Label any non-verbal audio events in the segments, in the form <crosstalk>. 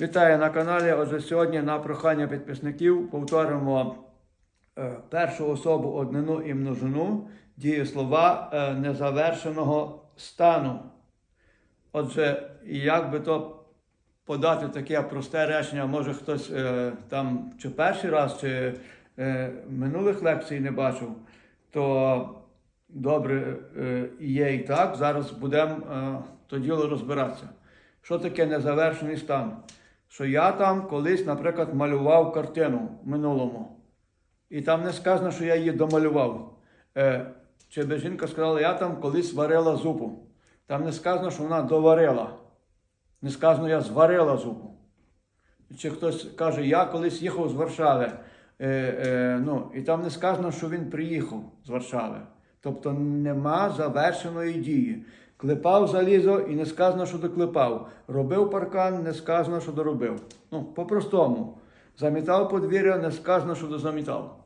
Вітаю на каналі. Отже, сьогодні на прохання підписників повторимо е, першу особу однину і множину дієслова е, незавершеного стану. Отже, як би то подати таке просте речення, може хтось е, там чи перший раз, чи минулих лекцій не бачив, то добре є і так. Зараз будемо то діло розбиратися. Що таке незавершений стан? Що я там колись, наприклад, малював картину в минулому. І там не сказано, що я її домалював. Е, чи би жінка сказала, я там колись варила зупу. Там не сказано, що вона доварила. Не сказано, я зварила зупу. Чи хтось каже, я колись їхав з Варшави. Е, е, ну, і там не сказано, що він приїхав з Варшави. Тобто нема завершеної дії. Клепав залізо і не сказано, що доклепав. Робив паркан, не сказано, що доробив. Ну, по-простому. Замітав подвір'я, не сказано, що дозамітав.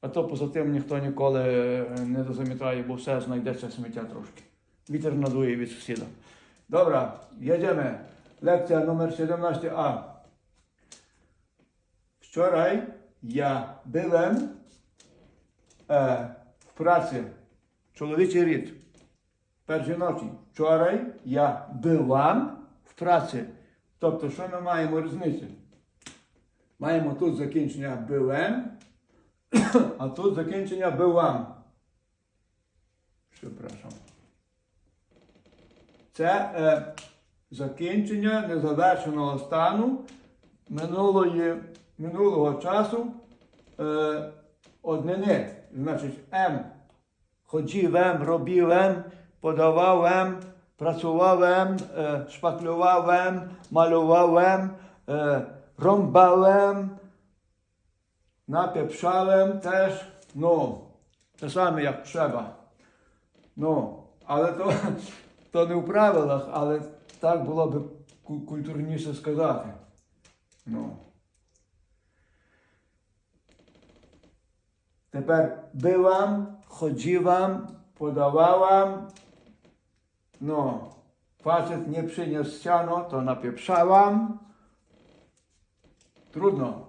А то поза тим ніхто ніколи е, не дозамітає, бо все знайдеться сміття трошки. Вітер надує від сусіда. Добре, їдемо. Лекція номер 17а. Вчора я byłem е, в праці. Чоловічий рід. Перші ночі. Вчора я byłam в праці. Тобто, що ми маємо різницю? Маємо тут закінчення byłem, <coughs> а тут закінчення byłam. Przepraszam. Це е, закінчення незавершеного стану минулої, минулого часу е, однини. Значить, М. Ходівем, робівем, подававем, працювавем, е, шпаклювавем, малювавем, е, ромбавем, напіпшалем теж. Ну, те саме, як треба. Ну, але то, <laughs> то не в правилах, але так було б ку- культурніше сказати. Ну. Тепер byłam, chodziłam, podawałam. No, facet nie przyniósł siano, to napieprzałam. Trudno.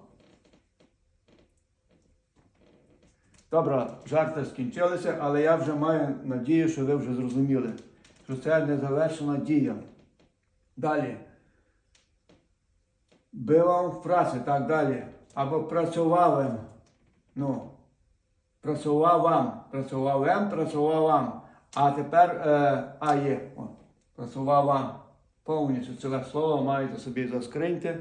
Добре, жарти скінчилися, але я вже маю надію, що ви вже зрозуміли, що це незавершена дія. Далі. Byłam в праці, так далі. Або працювałem. Ну, працювавам, працювавем, працювавам. А тепер е, а є. О, працювавам. Повністю ціле слово маєте собі заскриньте.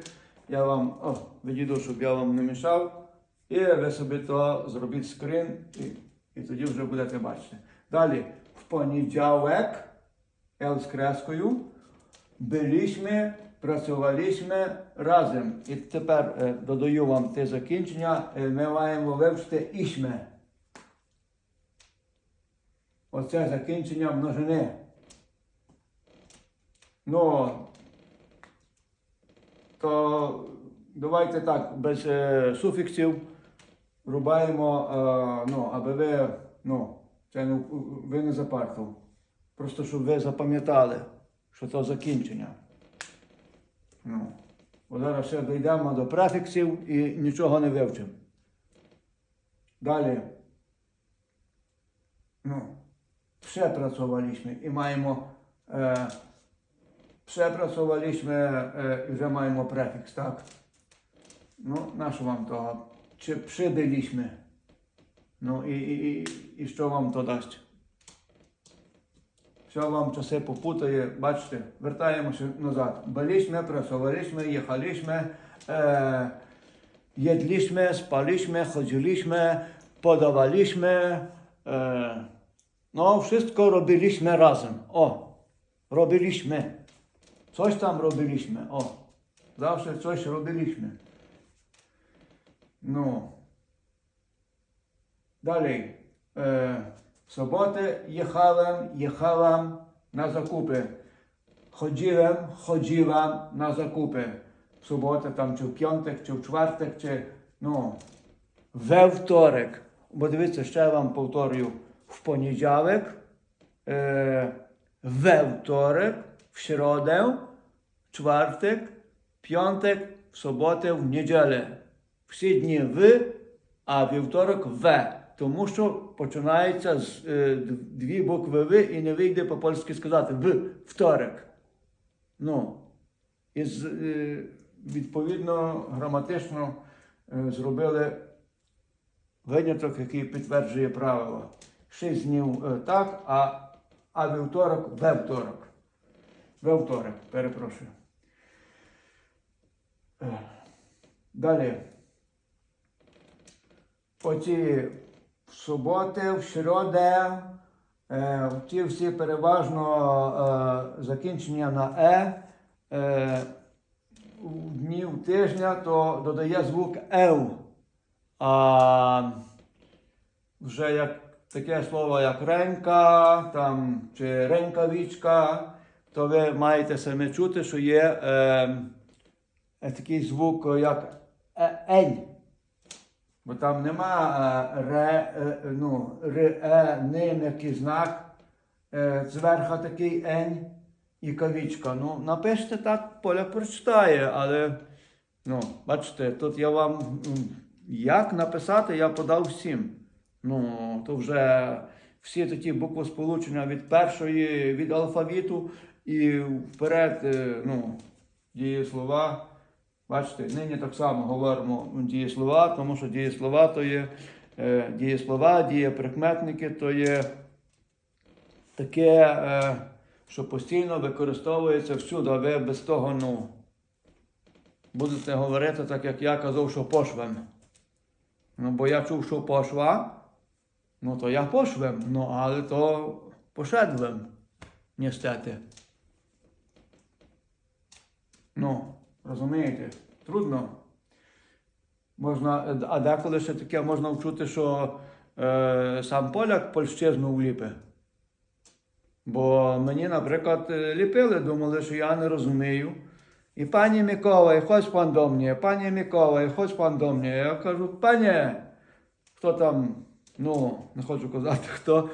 Я вам о, відійду, щоб я вам не мішав. І ви собі то зробіть скрин, і, і тоді вже будете бачити. Далі, в понеділок, L з крескою, byliśmy, працювалися разом. І тепер е, додаю вам те закінчення, е, ми маємо вивчити ішме. Оце закінчення множини. Ну, то давайте так, без е, суфіксів рубаємо, е, ну, аби ви, ну, це не, ви не запартували. Просто щоб ви запам'ятали, що це закінчення. Ну, бо зараз ще дійдемо до префіксів і нічого не вивчимо. Далі. Ну, przepracowaliśmy і маємо е, przepracowaliśmy е, і вже маємо префікс, так? Ну, на що вам того? Чи прибиліśmy? Ну і, і, і, і що вам то дасть? Що вам часи попутає, бачите, вертаємося назад. Byliśmy, pracowaliśmy, jechaliśmy, e, jedliśmy, spaliśmy, chodziliśmy, podawaliśmy. E, no, wszystko robiliśmy razem. O, robiliśmy. Coś tam robiliśmy. O, zawsze coś robiliśmy. No. Dalej. E, w sobotę jechałem, jechałam na zakupy. Chodziłem, chodziłam na zakupy. W sobotę tam, czy w piątek, czy w czwartek, czy no, we wtorek. Бо дивіться, ще я вам повторюю. В понеділок, е, we wtorek, в в czwartek, п'яток, в суботу, в неділю. Всі дні в, а вівторок в. Тому що починається з дві букви В і не вийде по-польськи сказати в второк. Ну, і відповідно граматично зробили виняток, який підтверджує правило. Шість днів е, так, а, а вівторок вівторок. Вівторок, перепрошую. Е, Далі. Оці в суботи, в середи, е, ті всі переважно е, закінчення на е, е, днів тижня, то додає звук ев. А вже як таке слово, як ренька там, чи ренькавічка, то ви маєте саме чути, що є е, е, такий звук, як е, ень. Бо там нема е, ре, е, ну, ре, е, ни, м'який знак, е, зверху такий ень і кавічка. Ну, напишете так, Поля прочитає, але ну, бачите, тут я вам як написати, я подав всім. Ну, то вже всі такі буквосполучення від першої, від алфавіту і вперед, е, ну, дієслова. Бачите, нині так само говоримо дієслова, тому що дієслова то є е, дієслова, дієприкметники то є таке, е, що постійно використовується всюди, а ви без того ну, будете говорити так, як я казав, що пошвем. Ну, бо я чув, що пошва, ну то я пошвем, ну але то пошедвем, ністети. Ну, розумієте, трудно. Можна, а деколи ще таке можна вчути, що е, сам поляк польщизну вліпе. Бо мені, наприклад, ліпили, думали, що я не розумію. І пані Миколай, хоч пан до мене, пані Миколай, хоч пан до мене. Я кажу, пані, хто там, ну, не хочу казати хто.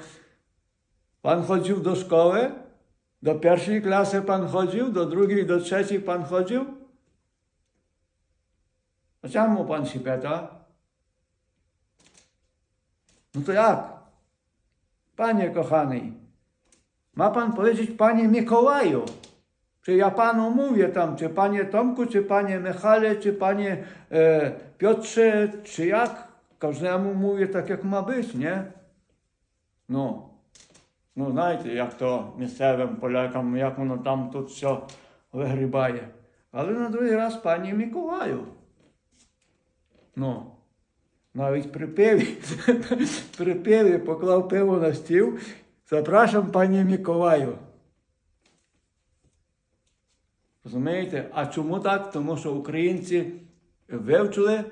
Пан ходив до школи, до першої класи пан ходив, до другої, до третьої пан ходив. А чому пан się pyta? No to jak? Panie kochany, ma pan powiedzieć panie Mikołaju. Czy ja panu mówię tam, czy panie Tomku, czy panie Michale, czy panie e, Piotrze, czy jak? Każdemu mówię tak, jak ma być, nie? No. Ну, знаєте, як то місцевим полякам, як воно там тут все вигрібає. Але на другий раз пані Миколаю. Ну, навіть при пиві, <laughs> поклав пиво на стіл. Запрашам пані Миколаю. Розумієте? А чому так? Тому що українці вивчили,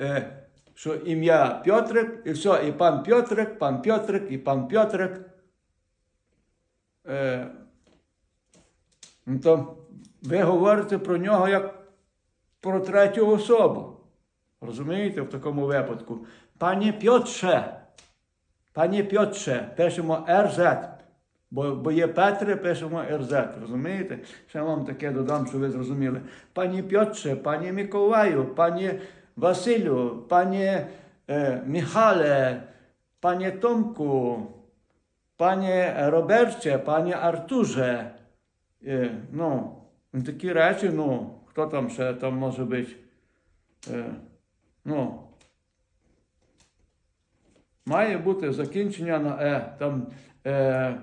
е, що ім'я Пьотрик, і все, і пан Пьотрик, пан Пьотрик, і пан Пьотрик. Е, ну, то ви говорите про нього як про третю особу. Розумієте, в такому випадку. Пані Пьотше. Пані Пьотше, пишемо РЗ. Бо, бо є Петри, пишемо РЗ. Розумієте? Ще вам таке додам, що ви зрозуміли. Пані Пьотше, пані Миколаю, пані Е, Михале, пані Томку, пані Роберче, пані Артурze. Е, ну, такі речі, ну, хто там ще там може бути? Е, ну, має бути закінчення на Е. Там, е,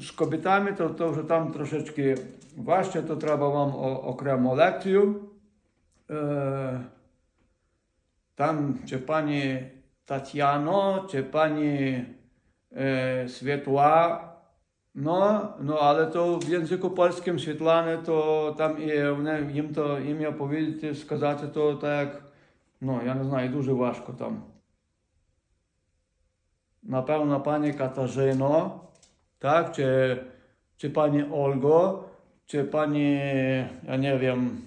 з кобітами, то, то вже там трошечки важче, то треба вам окрему лекцію. Е, там чи пані Тетяно, чи пані е, Світла. Ну, ну, але то в язику польським Світлани, то там і вони, їм то ім'я повідати, сказати, то так, ну, я не знаю, дуже важко там. Напевно, пані Катажино, так, чи, чи пані Ольго, чи пані, я не wiem,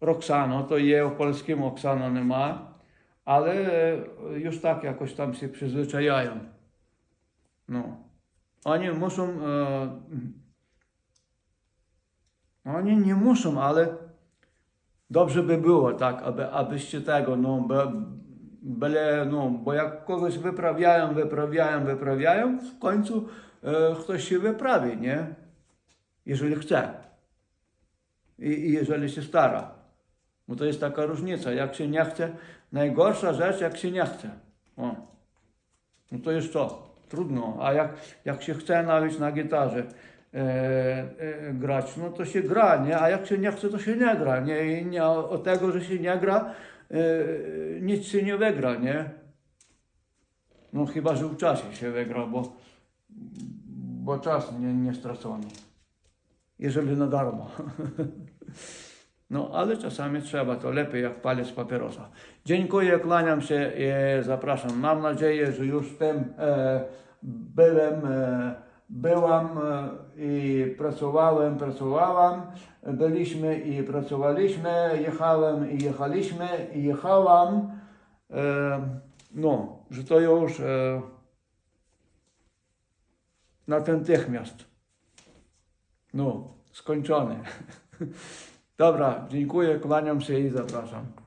Roxano, to je w polskim Oksano nie ma, ale e, już tak jakoś tam się przyzwyczajają. No. Oni muszą, e, oni nie muszą, ale dobrze by było tak, aby, abyście tego, no, be, byle, no, bo jak kogoś wyprawiają, wyprawiają, wyprawiają, w końcu e, ktoś się wyprawi, nie? Jeżeli chce. I, i jeżeli się stara. Bo to jest taka różnica. Jak się nie chce, najgorsza rzecz, jak się nie chce. O. No to jest to. Trudno. A jak, jak się chce nawet na gitarze e, e, grać, no to się gra, nie? A jak się nie chce, to się nie gra, nie? I nie o tego, że się nie gra, e, nic się nie wygra, nie? No chyba, że w czasie się wygra, bo, bo czas nie, nie stracony. Jeżeli na darmo. <laughs> No, ale czasami trzeba, to lepiej jak palec papierosa. Dziękuję, kłaniam się i zapraszam. Mam nadzieję, że już w tym e, byłem, e, byłam e, i pracowałem, pracowałam. Byliśmy i pracowaliśmy, jechałem i jechaliśmy i jechałam. E, no, że to już e, natychmiast. No, skończone. <laughs> Dobra, dziękuję, kłaniam się i zapraszam.